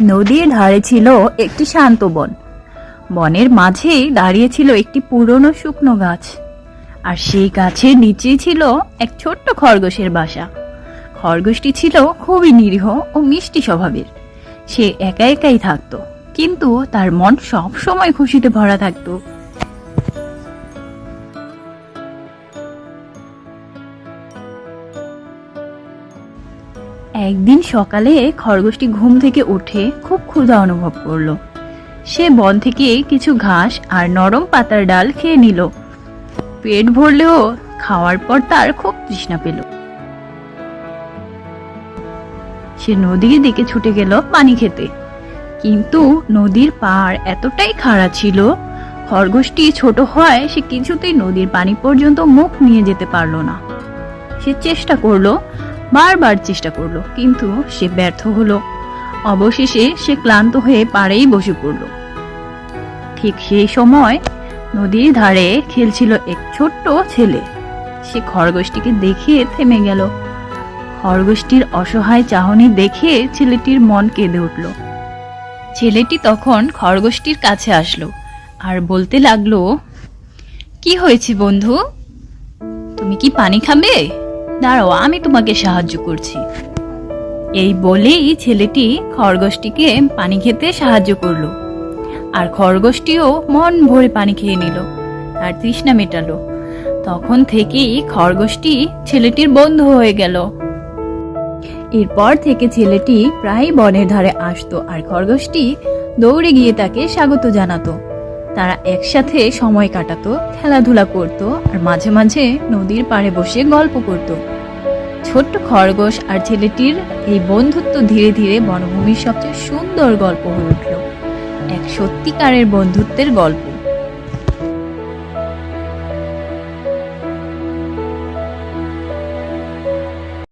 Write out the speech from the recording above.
নদীর ধারে ছিল একটি শান্ত বন। বনের মাঝেই দাঁড়িয়ে ছিল একটি পুরনো শুকনো গাছ। আর সেই গাছের নিচেই ছিল এক ছোট্ট খরগোশের বাসা। খরগোশটি ছিল খুবই নিরীহ ও মিষ্টি স্বভাবের। সে একা একাই থাকতো, কিন্তু তার মন সবসময় খুশিতে ভরা থাকতো। একদিন সকালে খরগোশটি ঘুম থেকে উঠে খুব ক্ষুধা অনুভব করল। সে বন থেকে কিছু ঘাস আর নরম পাতার ডাল খেয়ে নিল। পেট ভরলেও খাওয়ার পর তার খুব তৃষ্ণা পেল। সে নদীর দিকে ছুটে গেল পানি খেতে। কিন্তু নদীর পাড় এতটাই খাড়া ছিল, খরগোশটি ছোট হয় সে কিছুতেই নদীর পানি পর্যন্ত মুখ নিয়ে যেতে পারল না। সে চেষ্টা করল বারবার চেষ্টা করল, কিন্তু সে ব্যর্থ হলো। অবশেষে সে ক্লান্ত হয়ে পাড়েই বসে পড়ল। ঠিক সেই সময় নদীর ধারে খেলছিল এক ছোট্ট ছেলে। সে খরগোশটিকে দেখে থেমে গেল। খরগোশটির অসহায় চাহনি দেখে ছেলেটির মন কেঁদে উঠল। ছেলেটি তখন খরগোশটির কাছে আসলো আর বলতে লাগল, কি হয়েছে বন্ধু? তুমি কি পানি খাবে? দাঁড়াও, আমি তোমাকে সাহায্য করছি। এই বলেই ছেলেটি খরগোশটিকে পানি খেতে সাহায্য করল। আর খরগোশটিও মন ভরে পানি খেয়ে নিল আর তৃষ্ণা মেটালো। তখন থেকেই খরগোশটি ছেলেটির বন্ধু হয়ে গেল। এরপর থেকে ছেলেটি প্রায় বনের ধারে আসতো আর খরগোশটি দৌড়ে গিয়ে তাকে স্বাগত জানাতো। তারা একসাথে সময় কাটাতো, খেলাধুলা করত আর মাঝে মাঝে নদীর পাড়ে বসে গল্প করত। ছোট্ট খরগোশ আর ছেলেটির এই বন্ধুত্ব ধীরে ধীরে বনভূমির সবচেয়ে সুন্দর গল্প হয়ে উঠল। এক সত্যিকারের বন্ধুত্বের গল্প।